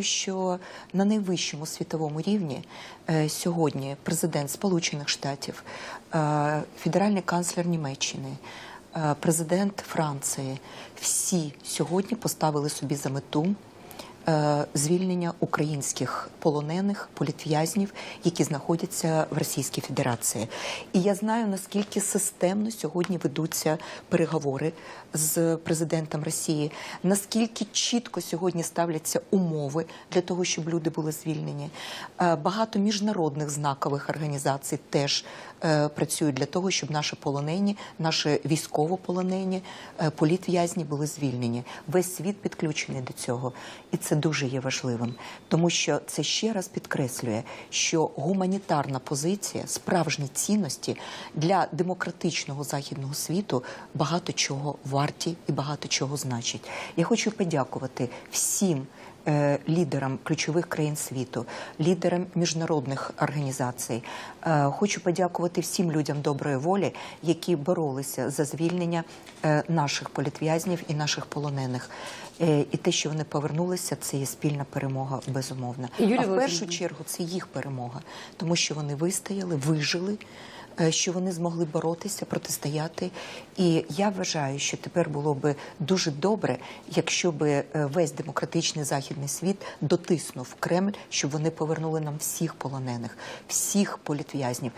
Що на найвищому світовому рівні е, сьогодні президент Сполучених Штатів, е, федеральний канцлер Німеччини, е, президент Франції всі сьогодні поставили собі за мету звільнення українських полонених політв'язнів, які знаходяться в Російській Федерації. І я знаю наскільки системно сьогодні ведуться переговори з президентом Росії, наскільки чітко сьогодні ставляться умови для того, щоб люди були звільнені. Е, Багато міжнародних знакових організацій теж е, працюють для того, щоб наші полонені, наші військовополонені, е, політв'язні були звільнені. Весь світ підключений до цього, і це дуже є важливим, тому що це ще раз підкреслює, що гуманітарна позиція, справжні цінності для демократичного західного світу багато чого варті і багато чого значить. Я хочу подякувати всім лідерам ключових країн світу, лідерам міжнародних організацій. Е, Хочу подякувати всім людям доброї волі, які боролися за звільнення е, наших політв'язнів і наших полонених. Е, І те, що вони повернулися, це є спільна перемога, безумовна. А в першу чергу це їх перемога, тому що вони вистояли, вижили. Е, Що вони змогли боротися, протистояти, і я вважаю, що тепер було би дуже добре, якщо би е, весь демократичний західний світ дотиснув Кремль, щоб вони повернули нам всіх полонених, всіх політв'язнів,